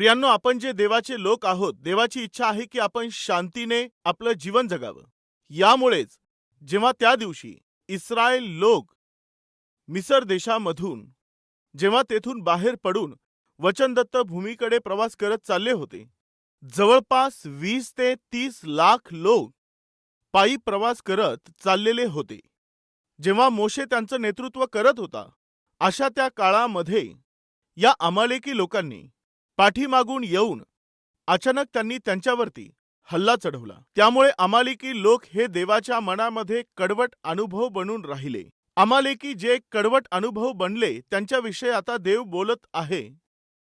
प्रियांनो आपण जे देवाचे लोक आहोत देवाची इच्छा आहे की आपण शांतीने आपलं जीवन जगावं. यामुळेच जेव्हा त्या दिवशी इस्रायल लोक मिसर देशामधून जेव्हा तेथून बाहेर पडून वचनदत्त भूमीकडे प्रवास करत चालले होते जवळपास वीस ते तीस लाख लोक पायी प्रवास करत चाललेले होते. जेव्हा मोशे त्यांचं नेतृत्व करत होता अशा त्या काळामध्ये या अमालेकी लोकांनी पाठीमागून येऊन अचानक त्यांनी त्यांच्यावरती हल्ला चढवला. त्यामुळे अमालेकी लोक हे देवाच्या मनामध्ये कडवट अनुभव बनून राहिले. अमालेकी जे कडवट अनुभव बनले त्यांच्याविषयी आता देव बोलत आहे.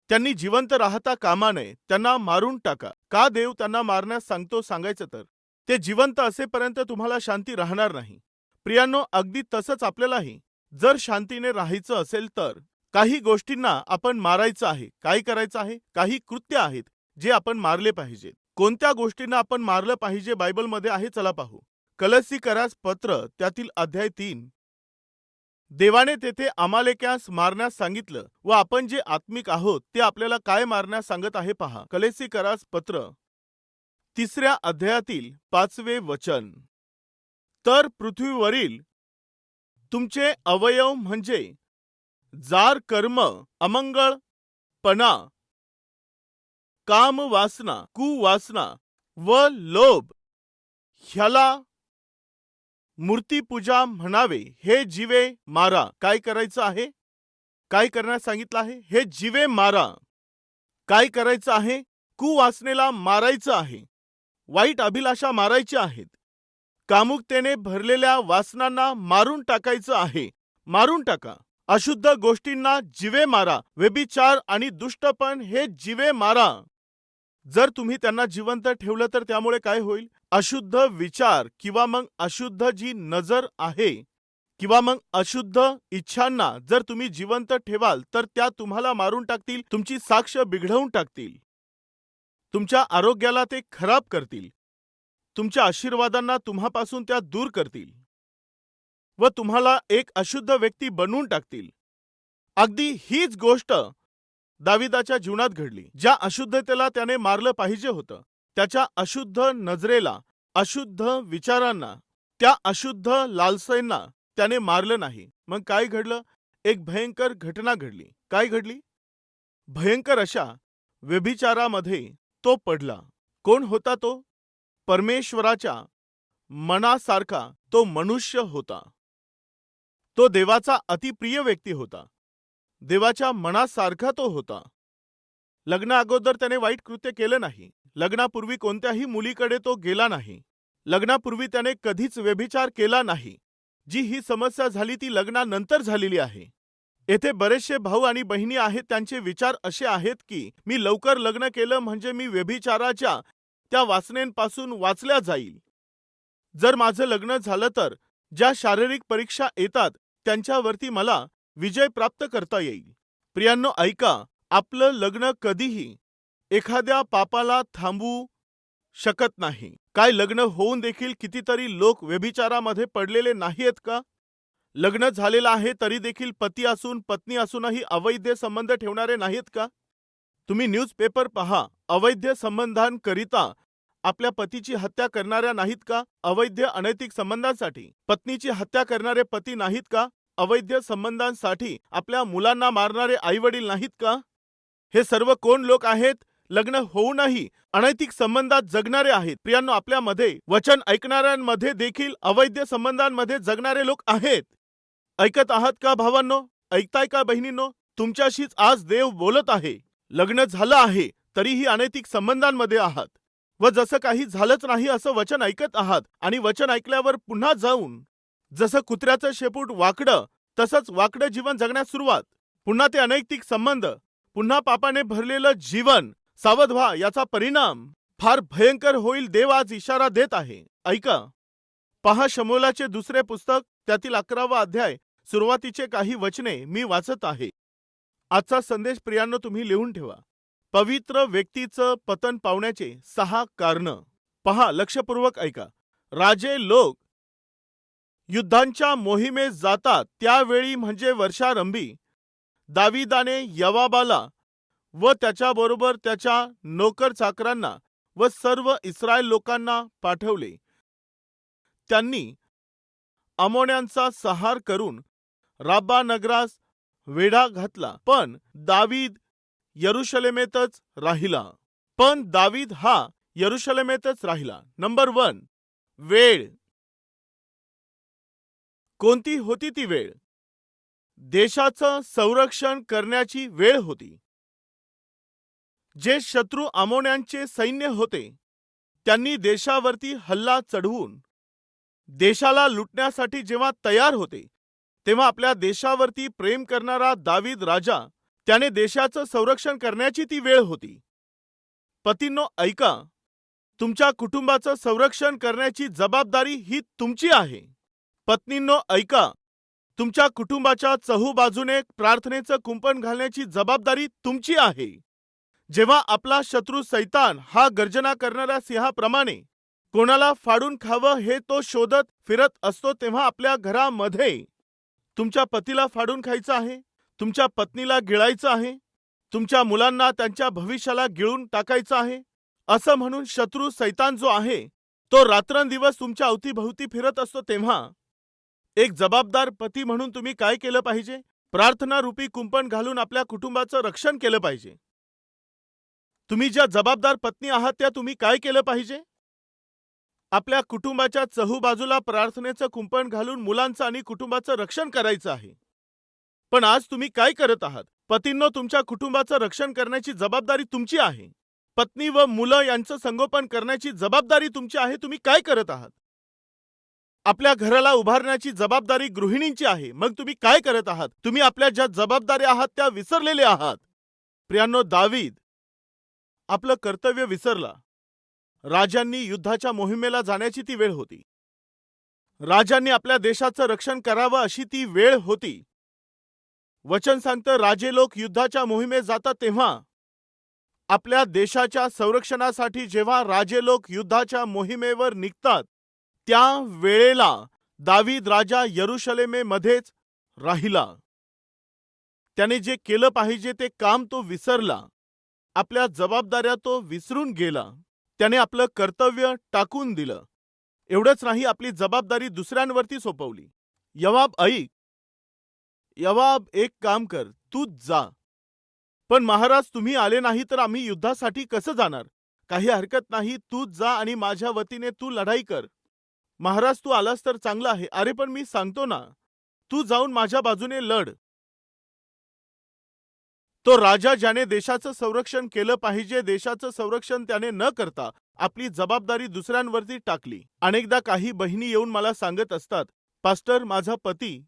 त्यांनी जिवंत राहता कामा नये त्यांना मारून टाका. का देव त्यांना मारण्यास सांगतो सांगायचं तर? ते जिवंत असेपर्यंत तुम्हाला शांती राहणार नाही. प्रियांनो अगदी तसंच आपल्यालाही. जर शांतीने राहायचं असेल तर. काही गोष्टींना आपण मारायचं आहे काय करायचं आहे काही कृत्य आहेत जे आपण मारले पाहिजेत कोणत्या गोष्टींना आपण मारलं पाहिजे बायबलमध्ये आहे चला पाहू. कलसी करास पत्र त्यातील अध्याय तीन. देवाने तेथे अमालेक्यास मारण्यास सांगितलं व आपण जे आत्मिक आहोत ते आपल्याला काय मारण्यास सांगत आहे पहा. कलेसी करास पत्र. तिसऱ्या अध्यायातील पाचवे वचन. तर पृथ्वीवरील तुमचे अवयव म्हणजे जार कर्म अमंगळपणा काम वासना कुवासना व लोभ ह्याला मूर्तीपूजा म्हणावे. हे जीवे मारा. काय करायचं आहे? काय करण्यास सांगितलं आहे? हे जीवे मारा. काय करायचं आहे? कुवासनेला मारायचं आहे. वाईट अभिलाषा मारायच्या आहेत. कामुकतेने भरलेल्या वासनांना मारून टाकायचं आहे. मारून टाका. अशुद्ध गोष्टींना जिवे मारा व्यभिचार आणि दुष्टपण हे जिवे मारा. जर तुम्ही त्यांना जिवंत ठेवलं तर त्यामुळे काय होईल? अशुद्ध विचार किंवा मग अशुद्ध जी नजर आहे किंवा मग अशुद्ध इच्छांना जर तुम्ही जिवंत ठेवाल तर त्या तुम्हाला मारून टाकतील तुमची साक्ष बिघडवून टाकतील. तुमच्या आरोग्याला ते खराब करतील. तुमच्या आशीर्वादांना तुम्हापासून त्या दूर करतील. व तुम्हाला एक अशुद्ध व्यक्ती बनवून टाकतील. अगदी हीच गोष्ट दाविदाच्या जीवनात घडली. ज्या अशुद्धतेला त्याने मारलं पाहिजे होतं त्याच्या अशुद्ध नजरेला अशुद्ध विचारांना त्या अशुद्ध लालसेंना त्याने मारलं नाही. मग काय घडलं? एक भयंकर घटना घडली. काय घडली? भयंकर अशा व्यभिचारामध्ये तो पडला. कोण होता तो? परमेश्वराच्या मनासारखा तो मनुष्य होता. तो देवाचा अतिप्रिय व्यक्ती होता. देवाच्या मनासारखा तो होता. लग्ना अगोदर त्याने वाईट कृत्य केलं नाही. लग्नापूर्वी कोणत्याही मुलीकडे तो गेला नाही. लग्नापूर्वी त्याने कधीच व्यभिचार केला नाही. जी ही समस्या झाली ती लग्नानंतर झालेली आहे. येथे बरेचसे भाऊ आणि बहिणी आहेत त्यांचे विचार असे आहेत की मी लवकर लग्न केलं म्हणजे मी व्यभिचाराच्या त्या वाचनेपासून वाचल्या जाईल. जर माझं लग्न झालं तर ज्या शारीरिक परीक्षा येतात त्यांच्यावरती मला विजय प्राप्त करता येईल. प्रियांनो ऐका. आपलं लग्न कधीही एखाद्या पापाला थांबवू शकत नाही. काय लग्न होऊन देखील कितीतरी लोक व्यभिचारामध्ये पडलेले नाहीयेत का? लग्न झालेलं आहे तरी देखील पती असून पत्नी असूनही अवैध संबंध ठेवणारे नाहीत का? तुम्ही न्यूजपेपर पहा. अवैध संबंधांकरिता आपल्या पतीची हत्या करणाऱ्या नाहीत का? अवैध अनैतिक संबंधांसाठी. पत्नीची हत्या करणारे पती नाहीत का? अवैध संबंधांसाठी आपल्या मुलांना मारणारे आई वडील नाहीत का? हे सर्व कोण लोक आहेत? लग्न होऊनही अनैतिक संबंधात जगणारे आहेत. प्रियांनो आपल्यामध्ये वचन ऐकणाऱ्यांमध्ये देखील अवैध संबंधांमध्ये जगणारे लोक आहेत. ऐकत आहात का भावांनो? ऐकताय का बहिणींनो? तुमच्याशीच आज देव बोलत आहे. लग्न झालं आहे तरीही अनैतिक संबंधांमध्ये आहात. व जसं काही झालंच नाही असं वचन ऐकत आहात आणि वचन ऐकल्यावर पुन्हा जाऊन जसं कुत्र्याचं शेपूट वाकडं तसंच वाकडं जीवन जगण्यास सुरुवात. पुन्हा ते अनैतिक संबंध पुन्हा पापाने भरलेलं जीवन सावध व्हा याचा परिणाम फार भयंकर होईल देव आज इशारा देत आहे. ऐका. पहा शमोलाचे दुसरे पुस्तक त्यातील अकरावा अध्याय सुरुवातीचे काही वचने मी वाचत आहे. आजचा संदेश प्रियांनो तुम्ही लिहून ठेवा. पवित्र व्यक्तीचं पतन पावण्याचे सहा कारण. पहा लक्षपूर्वक ऐका. राजे लोक युद्धांच्या मोहिमेत जातात त्यावेळी म्हणजे वर्षारंभी. दाविदाने यवाबाला व त्याच्याबरोबर त्याच्या नोकर चाकरांना व सर्व इस्रायल लोकांना पाठवले. त्यांनी अमोण्यांचा सहार करून राब्बा नगरास वेढा घातला. पण दावीद यरुशलेमेतच राहिला. पण दावीद हा यरुशलेमेतच राहिला. नंबर वन वेळ. कोणती होती ती वेळ? देशाचं संरक्षण करण्याची वेळ होती. जे शत्रू आमोण्यांचे सैन्य होते त्यांनी देशावरती हल्ला चढवून देशाला लुटण्यासाठी जेव्हा तयार होते तेव्हा आपल्या देशावरती प्रेम करणारा दावीद राजा त्याने देशाचं संरक्षण करण्याची ती वेळ होती. पतींनो ऐका. तुमच्या कुटुंबाचं संरक्षण करण्याची जबाबदारी ही तुमची आहे. पत्नींनो ऐका. तुमच्या कुटुंबाच्या चहूबाजूने प्रार्थनेचं कुंपण घालण्याची जबाबदारी तुमची आहे. जेव्हा आपला शत्रू सैतान हा गर्जना करणाऱ्या सिंहाप्रमाणे कोणाला फाडून खावं हे तो शोधत फिरत असतो तेव्हा आपल्या घरामध्ये तुमच्या पतीला फाडून खायचं आहे? तुमच्या पत्नीला गिळायचं आहे? तुमच्या मुलांना त्यांच्या भविष्याला गिळून टाकायचं आहे? असं म्हणून शत्रू सैतान जो आहे तो रात्रंदिवस तुमच्या अवतीभवती फिरत असतो तेव्हा. एक जबाबदार पती म्हणून तुम्ही काय केलं पाहिजे? प्रार्थना रूपी कुंपण घालून आपल्या कुटुंबाचं रक्षण केलं पाहिजे. तुम्ही ज्या जबाबदार पत्नी आहात त्या तुम्ही काय केलं पाहिजे? आपल्या कुटुंबाच्या चहूबाजूला प्रार्थनेचं कुंपण घालून मुलांचं आणि कुटुंबाचं रक्षण करायचं आहे. पण आज तुम्ही काय करत आहात? पतींनो तुमच्या कुटुंबाचं रक्षण करण्याची जबाबदारी तुमची आहे. पत्नी व मुलं यांचं संगोपन करण्याची जबाबदारी तुमची आहे तुम्ही काय करत आहात? आपल्या घराला उभारण्याची जबाबदारी गृहिणींची आहे मग तुम्ही काय करत आहात? तुम्ही आपल्या ज्या जबाबदाऱ्या आहात त्या विसरलेले आहात. प्रियांनो दावीद आपलं कर्तव्य विसरला. राजांनी युद्धाच्या मोहिमेला जाण्याची ती वेळ होती. राजांनी आपल्या देशाचं रक्षण करावं अशी ती वेळ होती. वचन सांगतं राजे लोक युद्धाच्या मोहिमेत जातात तेव्हा. आपल्या देशाच्या संरक्षणासाठी जेव्हा राजे लोक युद्धाच्या मोहिमेवर निघतात त्या वेळेला दावीद राजा यरुशलेमेमध्येच राहिला. त्याने जे केलं पाहिजे ते काम तो विसरला. आपल्या जबाबदाऱ्या तो विसरून गेला. त्याने आपलं कर्तव्य टाकून दिलं. एवढंच नाही आपली जबाबदारी दुसऱ्यांवरती सोपवली. यवाब ऐक यवाब एक काम कर तूच जा. पण महाराज तुम्ही आले नाही तर आम्ही युद्धासाठी कसं जाणार? काही हरकत नाही तूच जा आणि माझ्या वतीने तू लढाई कर. महाराज तू आलास तर चांगलं आहे. अरे पण मी सांगतो ना. तू जाऊन माझ्या बाजूने लढ. तो राजा ज्याने देशाचं संरक्षण केलं पाहिजे देशाचं संरक्षण त्याने न करता आपली जबाबदारी दुसऱ्यांवरती टाकली. अनेकदा काही बहिणी येऊन मला सांगत असतात पास्टर माझा पती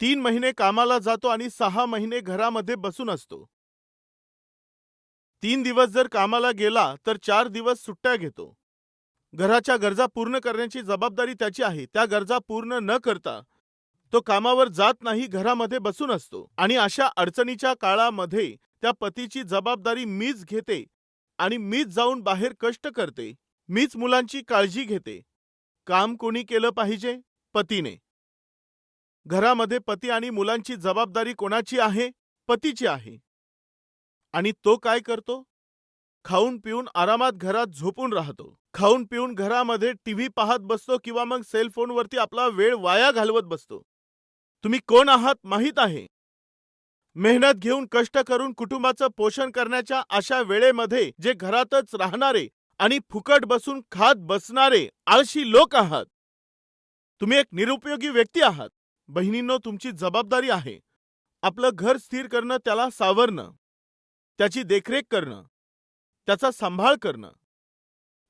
तीन महिने कामाला जातो आणि सहा महिने घरामध्ये बसून असतो. तीन दिवस जर कामाला गेला तर चार दिवस सुट्ट्या घेतो. घराच्या गरजा पूर्ण करण्याची जबाबदारी त्याची आहे. त्या गरजा पूर्ण न करता तो कामावर जात नाही घरामध्ये बसून असतो. आणि अशा अडचणीच्या काळामध्ये त्या पतीची जबाबदारी मीच घेते आणि मीच जाऊन बाहेर कष्ट करते. मीच मुलांची काळजी घेते. काम कोणी केलं पाहिजे? पतीने. घरामध्ये पती आणि मुलांची जबाबदारी कोणाची आहे? पतीची आहे. आणि तो काय करतो? खाऊन पिऊन आरामात घरात झोपून राहतो. खाऊन पिऊन घरामध्ये टीव्ही पाहत बसतो किंवा मग सेल फोनवरती आपला वेळ वाया घालवत बसतो. तुम्ही कोण आहात माहीत आहे? मेहनत घेऊन कष्ट करून कुटुंबाचं पोषण करण्याच्या अशा वेळेमध्ये जे घरातच राहणारे आणि फुकट बसून खात बसणारे आळशी लोक आहात. तुम्ही एक निरुपयोगी व्यक्ती आहात. बहिणींनो तुमची जबाबदारी आहे. आपलं घर स्थिर करणं त्याला सावरणं. त्याची देखरेख करणं. त्याचा सांभाळ करणं.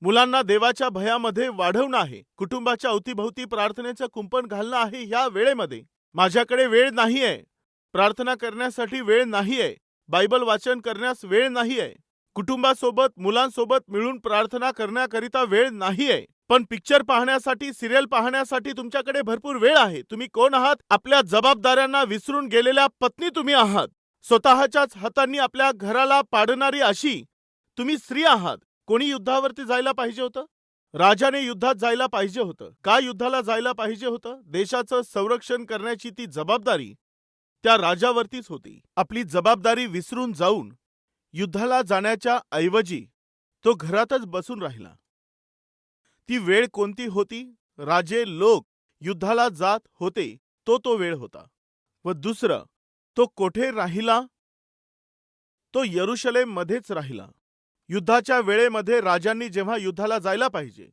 मुलांना देवाच्या भयामध्ये वाढवणं आहे. कुटुंबाच्या अवतीभवती प्रार्थनेचं कुंपण घालणं आहे ह्या वेळेमध्ये. माझ्याकडे वेळ नाहीये. प्रार्थना करण्यासाठी वेळ नाहीये. बायबल वाचन करण्यास वेळ नाहीये. कुटुंबासोबत मुलांसोबत मिळून प्रार्थना करण्याकरिता वेळ नाहीये. पण पिक्चर पाहण्यासाठी सिरियल पाहण्यासाठी तुमच्याकडे भरपूर वेळ आहे. तुम्ही कोण आहात? आपल्या जबाबदाऱ्यांना विसरून गेलेल्या पत्नी तुम्ही आहात. स्वतःच्याच हातांनी आपल्या घराला पाडणारी अशी तुम्ही स्त्री आहात. कोणी युद्धावरती जायला पाहिजे होतं? राजाने युद्धात जायला पाहिजे होतं. का युद्धाला जायला पाहिजे होतं? देशाचं संरक्षण करण्याची ती जबाबदारी त्या राजावरतीच होती. आपली जबाबदारी विसरून जाऊन युद्धाला जाण्याच्या ऐवजी तो घरातच बसून राहिला. ती वेळ कोणती होती? राजे लोक युद्धाला जात होते तो तो वेळ होता. व दुसरं तो कोठे राहिला? तो यरुशलेममध्येच राहिला. युद्धाच्या वेळेमध्ये राजांनी जेव्हा युद्धाला जायला पाहिजे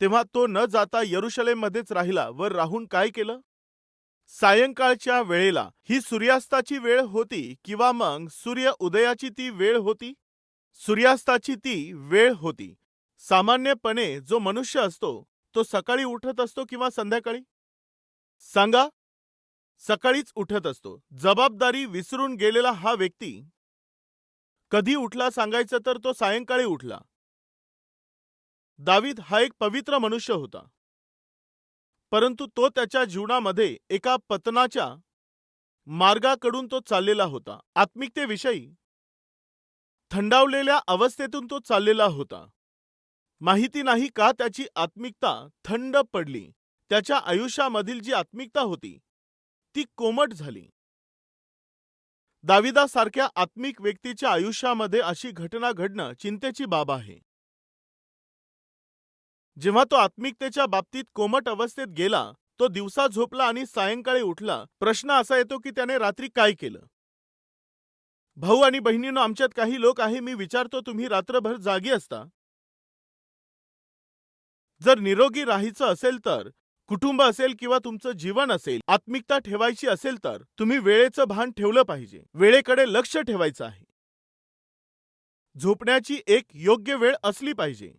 तेव्हा तो न जाता यरुशलेममध्येच राहिला व राहून काय केलं? सायंकाळच्या वेळेला ही सूर्यास्ताची वेळ होती किंवा मग सूर्य उदयाची ती वेळ होती? सूर्यास्ताची ती वेळ होती. सामान्यपणे जो मनुष्य असतो तो सकाळी उठत असतो किंवा संध्याकाळी? सांगा. सकाळीच उठत असतो. जबाबदारी विसरून गेलेला हा व्यक्ती. कधी उठला सांगायचं तर तो सायंकाळी उठला. दावीद हा एक पवित्र मनुष्य होता. परंतु तो त्याच्या जीवनामध्ये एका पतनाच्या मार्गाकडून तो चाललेला होता. आत्मिकतेविषयी थंडावलेल्या अवस्थेतून तो चाललेला होता. माहिती नाही का त्याची आत्मिकता थंड पडली. त्याच्या आयुष्यामधील जी आत्मिकता होती ती कोमट झाली. दाविदासारख्या आत्मिक व्यक्तीच्या आयुष्यामध्ये अशी घटना घडणं चिंतेची बाब आहे. जेव्हा तो आत्मिकतेच्या बाबतीत कोमट अवस्थेत गेला तो दिवसा झोपला आणि सायंकाळी उठला. प्रश्न असा येतो की त्याने रात्री काय केलं? भाऊ आणि बहिणीनं आमच्यात काही लोक आहे मी विचारतो तुम्ही रात्रभर जागी असता? जर निरोगी राहायचं असेल तर कुटुंब असेल किंवा तुमचं जीवन असेल आत्मिकता ठेवायची असेल तर तुम्ही वेळेचं भान ठेवलं पाहिजे. वेळेकडे लक्ष ठेवायचं आहे. झोपण्याची एक योग्य वेळ असली पाहिजे.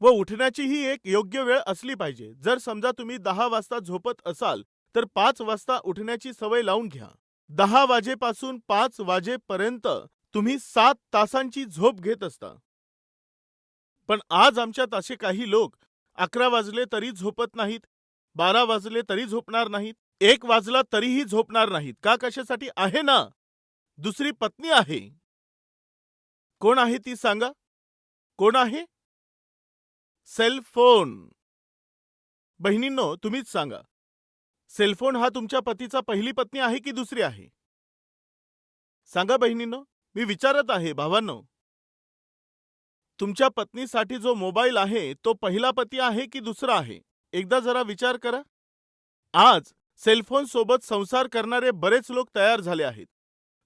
व उठण्याचीही एक योग्य वेळ असली पाहिजे. जर समजा तुम्ही दहा वाजता झोपत असाल तर पाच वाजता उठण्याची सवय लावून घ्या. दहा वाजेपासून पाच वाजेपर्यंत तुम्ही सात तासांची झोप घेत असता. पण आज आमच्यात असे काही लोक अकरा वाजले तरी झोपत नाहीत बारा वाजले तरी झोपणार नाहीत एक वाजला तरीही झोपणार नाहीत. का कशासाठी? आहे ना. दुसरी पत्नी आहे. कोण आहे ती सांगा? कोण आहे? सेलफोन. बहिणींनो तुम्हीच सांगा. सेलफोन हा तुमच्या पतीचा पहिली पत्नी आहे की दुसरी आहे? सांगा बहिणींनो मी विचारत आहे भावांनो. तुमच्या पत्नीसाठी जो मोबाईल आहे तो पहिला पती आहे की दुसरा आहे? एकदा जरा विचार करा. आज सेलफोन सोबत संसार करणारे बरेच लोक तयार झाले आहेत.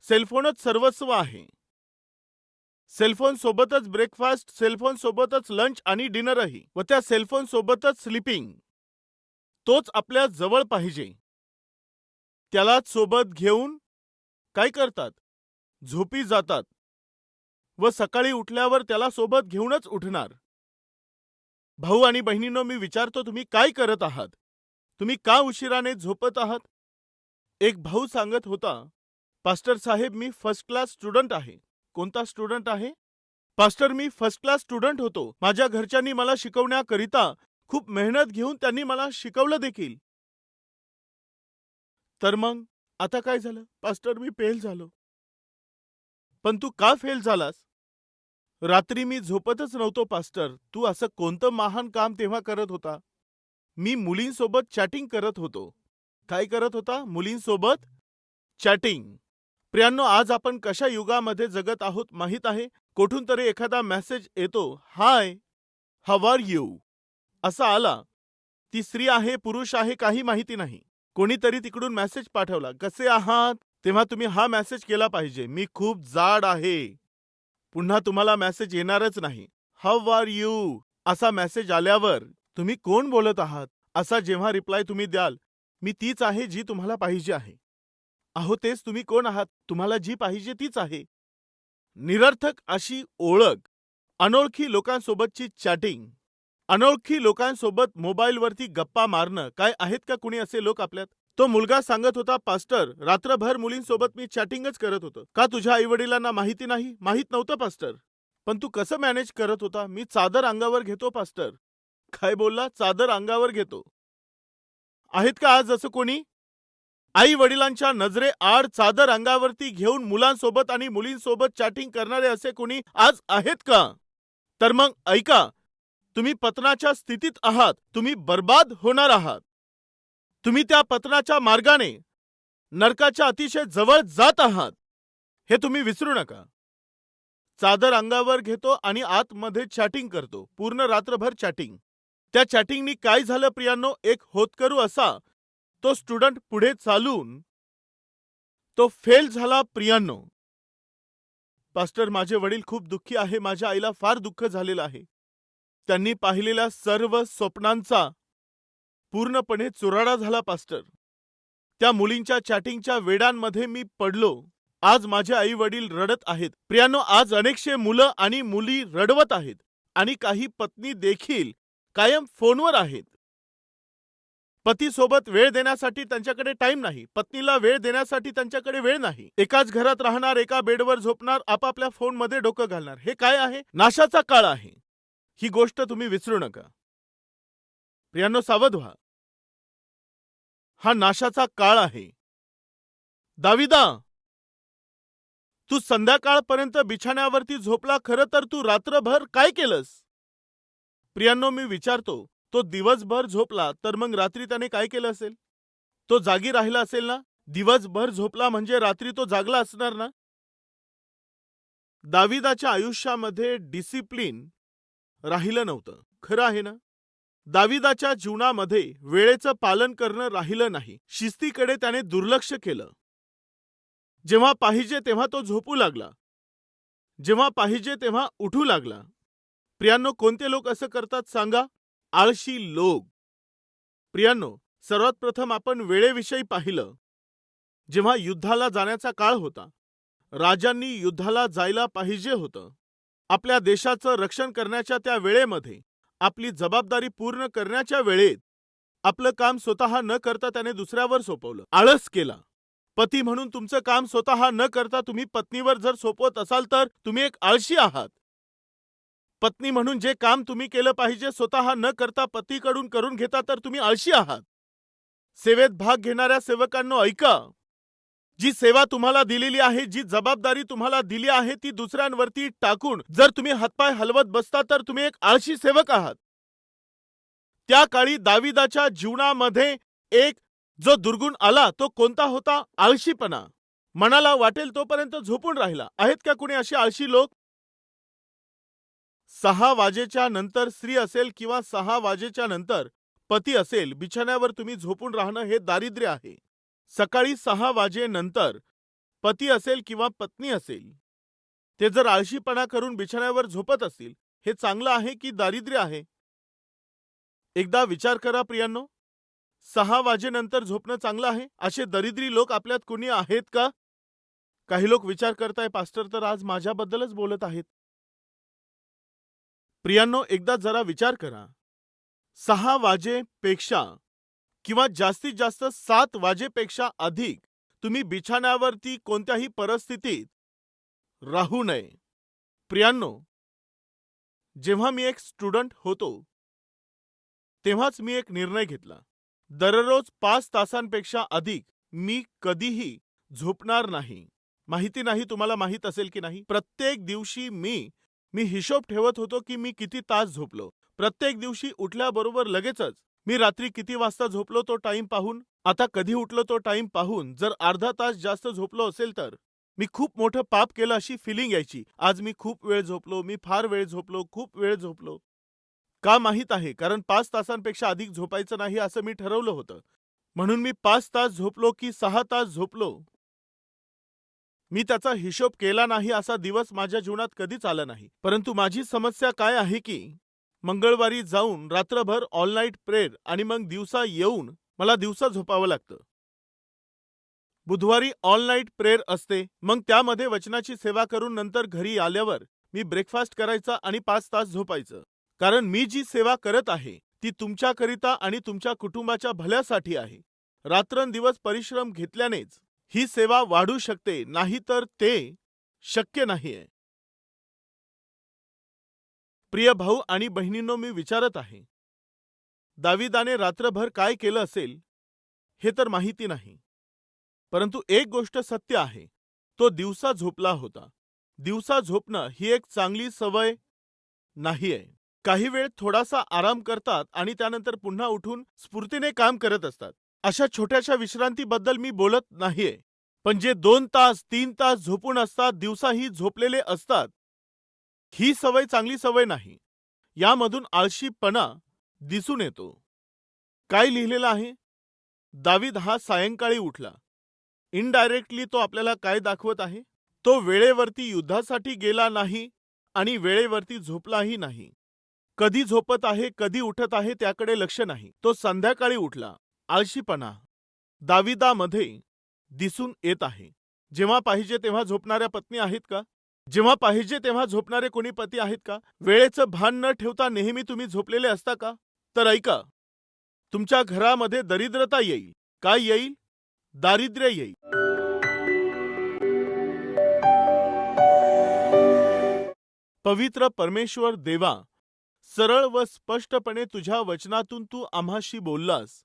सेलफोनच सर्वस्व आहे. सेलफोन सोबतच ब्रेकफास्ट सेलफोन सोबतच लंच आणि डिनरही व त्या सेलफोन सोबतच स्लीपिंग. तोच आपल्या जवळ पाहिजे. त्यालाच सोबत घेऊन काय करतात? झोपी जातात. व सकाळी उठल्यावर त्याला सोबत घेऊनच उठणार. भाऊ आणि बहिणींनो मी विचारतो तुम्ही काय करत आहात? तुम्ही का उशिराने झोपत आहात? एक भाऊ सांगत होता पास्टर साहेब मी फर्स्ट क्लास स्टुडंट आहे. कोणता स्टुडंट आहे? पास्टर मी फर्स्ट क्लास स्टुडंट होतो. माझ्या घरच्यांनी मला शिकवण्याकरिता खूप मेहनत घेऊन त्यांनी मला शिकवलं देखील. तर मग? आता काय झालं? पास्टर मी फेल झालो. पण तू का फेल झालास? रात्री मी झोपतच नव्हतो पास्टर. तू असं कोणतं महान काम तेव्हा करत होता? मी मुलींसोबत चॅटिंग करत होतो. काय करत होता? मुलींसोबत चॅटिंग. प्रियांनो आज आपण कशा युगामध्ये जगत आहोत माहीत आहे? कोठून तरी एखादा मेसेज येतो हाय हव आर यू? असा आला. ती स्त्री आहे पुरुष आहे काही माहिती नाही. कोणीतरी तिकडून मेसेज पाठवला कसे आहात? तेव्हा तुम्ही हा मेसेज केला पाहिजे. मी खूप जाड आहे. पुन्हा तुम्हाला मेसेज येणारच नाही. हव आर यू असा मेसेज आल्यावर तुम्ही कोण बोलत आहात? असा जेव्हा रिप्लाय तुम्ही द्याल मी तीच आहे जी तुम्हाला पाहिजे आहे. अहो तेच तुम्ही कोण आहात? तुम्हाला जी पाहिजे तीच आहे. निरर्थक अशी ओळख. अनोळखी लोकांसोबतची चॅटिंग अनोळखी लोकांसोबत मोबाईलवरती गप्पा मारणं. काय आहेत का कुणी असे लोक आपल्यात? तो मुलगा सांगत होता पास्टर रात्रभर मुलींसोबत मी चॅटिंगच करत होतो. का तुझ्या आई वडिलांना माहिती नाही? माहीत नव्हतं पास्टर. पण तू कसं मॅनेज करत होता? मी चादर अंगावर घेतो पास्टर. काय बोलला? चादर अंगावर घेतो. आहेत का आज असं कोणी? आई वडिलांच्या नजरे आड चादर अंगावरती घेऊन मुलांसोबत आणि मुलींसोबत चॅटिंग करणारे असे कोणी आज आहेत का? तर मग ऐका. तुम्ही पतनाच्या स्थितीत आहात. तुम्ही बर्बाद होणार आहात. तुम्ही त्या पतनाच्या मार्गाने नरकाच्या अतिशय जवळ जात आहात हे तुम्ही विसरू नका. चादर अंगावर घेतो आणि आतमध्ये चॅटिंग करतो पूर्ण रात्रभर चॅटिंग. त्या चॅटिंगनी काय झालं प्रियांनो एक होतकरू असा तो स्टुडंट पुढे चालून तो फेल झाला प्रियांनो. पास्टर माझे वडील खूप दुःखी आहे माझ्या आईला फार दुःख झालेलं आहे. त्यांनी पाहिलेल्या सर्व स्वप्नांचा पूर्णपणे चुराडा झाला पास्टर. त्या मुलींच्या चॅटिंगच्या वेडांमध्ये मी पडलो. आज माझे आई वडील रडत आहेत. प्रियानो आज अनेकशे मुलं आणि मुली रडवत आहेत आणि काही पत्नी देखील कायम फोनवर आहेत. पतीसोबत वेळ देण्यासाठी त्यांच्याकडे टाइम नाही. पत्नीला वेळ देण्यासाठी त्यांच्याकडे वेळ नाही. एकाच घरात राहणार एका बेडवर झोपणार आपापल्या फोनमध्ये डोकं घालणार. हे काय आहे? नाशाचा काळ आहे. ही गोष्ट तुम्ही विसरू नका. प्रियांनो सावध व्हा. हा नाशाचा काळ आहे. दाविदा! तू संध्याकाळपर्यंत बिछाण्यावरती झोपला खरं तर तू रात्रभर काय केलंस? प्रियांनो मी विचारतो तो दिवसभर झोपला तर मग रात्री त्याने काय केलं असेल? तो जागी राहिला असेल ना? दिवसभर झोपला म्हणजे रात्री तो जागला असणार ना? दाविदाच्या आयुष्यामध्ये डिसिप्लिन राहिलं नव्हतं. खरं आहे ना? दाविदाच्या जीवनामध्ये वेळेचं पालन करणं राहिलं नाही. शिस्तीकडे त्याने दुर्लक्ष केलं. जेव्हा पाहिजे तेव्हा तो झोपू लागला. जेव्हा पाहिजे तेव्हा उठू लागला. प्रियांनो कोणते लोक असं करतात सांगा? आळशी लोक. प्रियांनो सर्वात प्रथम आपण वेळेविषयी पाहिलं. जेव्हा युद्धाला जाण्याचा काळ होता. राजांनी युद्धाला जायला पाहिजे होतं. आपल्या देशाचं रक्षण करण्याच्या त्या वेळेमध्ये आपली जबाबदारी पूर्ण करण्याच्या वेळेत आपलं काम स्वतः न करता त्याने दुसऱ्यावर सोपवलं. आळस केला. पती म्हणून तुमचं काम स्वतः न करता तुम्ही पत्नीवर जर सोपवत असाल तर तुम्ही एक आळशी आहात. पत्नी म्हणून जे काम तुम्ही केलं पाहिजे स्वतः न करता पतीकडून करून घेता तर तुम्ही आळशी आहात. सेवेत भाग घेणाऱ्या सेवकांनो ऐका. जी सेवा तुम्हाला दिलेली आहे जी जबाबदारी तुम्हाला दिली आहे ती दुसऱ्यांवरती टाकून जर तुम्ही हातपाय हलवत बसता तर तुम्ही एक आळशी सेवक आहात. त्या काळी दाविदाच्या जीवनामध्ये एक जो दुर्गुण आला तो कोणता होता? आळशीपणा. मनाला वाटेल तोपर्यंत झोपून राहिला. आहेत का कुणी असे आळशी लोक? सहा वाजेच्या नंतर स्त्री असेल किंवा सहा वाजेच्या नंतर पती असेल बिछाण्यावर तुम्ही झोपून राहणं हे दारिद्र्य आहे. सकाळी सहा वाजेनंतर पती असेल किंवा पत्नी असेल ते जर आळशीपणा करून बिछाण्यावर झोपत असतील हे चांगलं आहे की दारिद्र्य आहे? एकदा विचार करा प्रियांनो. सहा वाजेनंतर झोपणं चांगलं आहे? असे दरिद्री लोक आपल्यात कुणी आहेत का? काही लोक विचार करताय पास्टर तर आज माझ्याबद्दलच बोलत आहेत. प्रियांनो एकदा जरा विचार करा. सहा वाजेपेक्षा किंवा जास्तीत जास्त सात वाजेपेक्षा अधिक तुम्ही बिछाण्यावरती कोणत्याही परिस्थितीत राहू नये. प्रियांनो जेव्हा मी एक स्टुडंट होतो तेव्हाच मी एक निर्णय घेतला. दररोज पाच तासांपेक्षा अधिक मी कधीही झोपणार नाही. माहिती नाही तुम्हाला माहीत असेल की नाही? प्रत्येक दिवशी मी मी हिशोब ठेवत होतो की मी किती तास झोपलो. प्रत्येक दिवशी उठल्याबरोबर लगेचच मी रात्री किती वाजता झोपलो तो टाइम पाहून? आता कधी उठलो तो टाइम पाहून? जर अर्धा तास जास्त झोपलो असेल तर? मी खूप मोठं पाप केलं अशी फिलिंग यायची. आज मी खूप वेळ झोपलो मी फार वेळ झोपलो खूप वेळ झोपलो. का माहीत आहे? कारण पाच तासांपेक्षा अधिक झोपायचं नाही असं मी ठरवलं होतं. म्हणून मी पाच तास झोपलो की सहा तास झोपलो. मी त्याचा हिशोब केला नाही असा दिवस माझ्या जीवनात कधीच आला नाही. परंतु माझी समस्या काय आहे की मंगळवारी जाऊन रात्रभर ऑल नाईट प्रेयर आणि मग दिवसा येऊन मला दिवसा झोपावं लागतं. बुधवारी ऑल नाईट प्रेयर असते मग त्यामध्ये वचनाची सेवा करून नंतर घरी आल्यावर मी ब्रेकफास्ट करायचा आणि पाच तास झोपायचं. कारण मी जी सेवा करत आहे ती तुमच्याकरिता आणि तुमच्या कुटुंबाच्या भल्यासाठी आहे. रात्रंदिवस परिश्रम घेतल्यानेच ही सेवा वाढू शकते नाही तर ते शक्य नाहीये. प्रिय भाऊ आणि बहिणींनो मी विचारत आहे दाविदाने रात्रभर काय केलं असेल हे तर माहिती नाही. परंतु एक गोष्ट सत्य आहे तो दिवसा झोपला होता. दिवसा झोपणं ही एक चांगली सवय नाहीये. काही वेळ थोडासा आराम करतात आणि त्यानंतर पुन्हा उठून स्फूर्तीने काम करत असतात. अशा छोट्याशा विश्रांतीबद्दल मी बोलत नाहीये. पण जे दोन तास तीन तास झोपून असतात दिवसाही झोपलेले असतात ही सवय चांगली सवय नाही. यामधून आळशीपणा दिसून येतो. काय लिहिलेलं आहे? दावीद हा सायंकाळी उठला. इनडायरेक्टली तो आपल्याला काय दाखवत आहे? तो वेळेवरती युद्धासाठी गेला नाही आणि वेळेवरती झोपलाही नाही. कधी झोपत आहे कधी उठत आहे त्याकडे लक्ष नाही. तो संध्याकाळी उठला. आळशीपणा दाविदामध्ये दिसून येत आहे. जेव्हा पाहिजे तेव्हा झोपणाऱ्या पत्नी आहेत का? जेव्हा पाहिजे तेव्हा झोपणारे कोणी पती आहेत का? वेळेचं भान न ठेवता नेहमी तुम्ही झोपलेले असता का? तर ऐका. तुमच्या घरामध्ये दरिद्रता येईल. काय येईल? दारिद्र्य येईल. पवित्र परमेश्वर देवा सरळ व स्पष्टपणे तुझ्या वचनातून तू आम्हाशी बोललास.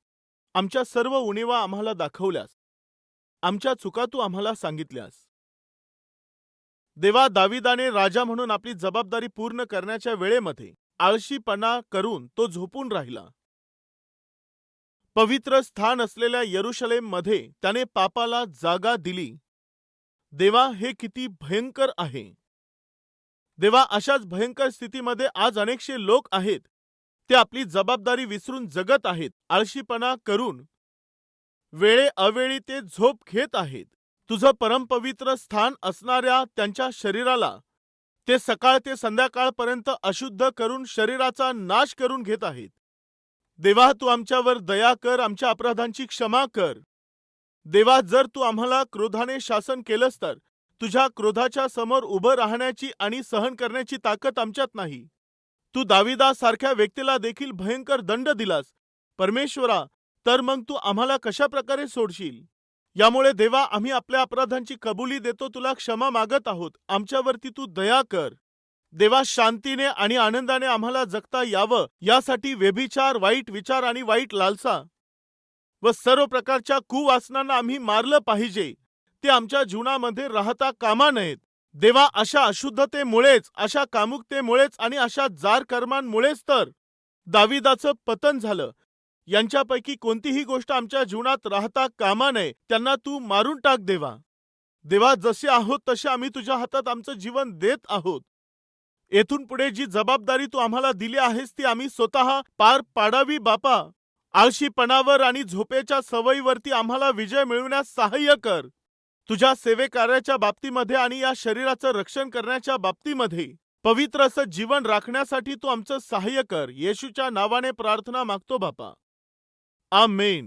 आमच्या सर्व उणीवा आम्हाला दाखवल्यास. आमच्या चुका तू आम्हाला सांगितल्यास. देवा दाविदाने राजा म्हणून आपली जबाबदारी पूर्ण करण्याच्या वेळेमध्ये आळशीपणा करून तो झोपून राहिला. पवित्र स्थान असलेल्या यरुशलेममध्ये त्याने पापाला जागा दिली. देवा हे किती भयंकर आहे. देवा अशाच भयंकर स्थितीमध्ये आज अनेकशे लोक आहेत. ते आपली जबाबदारी विसरून जगत आहेत आळशीपणा करून. वेळे अवेळी ते झोप घेत आहेत. तुझं परमपवित्र स्थान असणाऱ्या त्यांच्या शरीराला ते सकाळ ते संध्याकाळपर्यंत अशुद्ध करून शरीराचा नाश करून घेत आहेत. देवा तू आमच्यावर दया कर आमच्या अपराधांची क्षमा कर. देवा जर तू आम्हाला क्रोधाने शासन केलंस तर तुझ्या क्रोधाच्या समोर उभं राहण्याची आणि सहन करण्याची ताकद आमच्यात नाही. तू दाविदासारख्या व्यक्तीला देखील भयंकर दंड दिलास. परमेश्वरा तर मग तू आम्हाला कशा प्रकारे सोडशील? यामुळे देवा आम्ही आपल्या अपराधांची कबुली देतो तुला क्षमा मागत आहोत. आमच्यावरती तू दया कर. देवा शांतीने आणि आनंदाने आम्हाला जगता यावं. यासाठी व्यभिचार वाईट विचार आणि वाईट लालसा व सर्व प्रकारच्या कुवासनांना आम्ही मारलं पाहिजे. ते आमच्या जीवनामध्ये राहता कामा नयेत. देवा अशा अशुद्धतेमुळेच अशा कामुकतेमुळेच आणि अशा जार कर्मांमुळेच तर दाविदाचं पतन झालं. यांच्यापैकी कोणतीही गोष्ट आमच्या जीवनात राहता कामा नये त्यांना तू मारून टाक देवा. देवा जसे आहोत तसे आम्ही तुझ्या हातात आमचं जीवन देत आहोत. येथून पुढे जी जबाबदारी तू आम्हाला दिली आहेस ती आम्ही स्वतः पार पाडावी बापा. आळशीपणावर आणि झोपेच्या सवयीवरती आम्हाला विजय मिळवण्यास सहाय्य कर. तुझ्या सेवेकार्याच्या बाबतीमध्ये आणि या शरीराचं रक्षण करण्याच्या बाबतीमध्ये. पवित्र असं जीवन राखण्यासाठी तू आमचं सहाय्य कर. येशूच्या नावाने प्रार्थना मागतो बापा. आमेन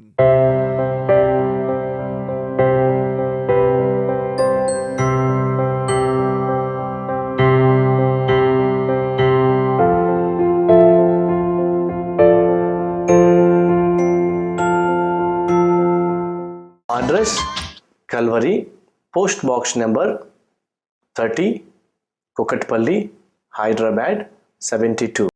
address Calvary, post box number 30, Kokatpalli, Hyderabad 72.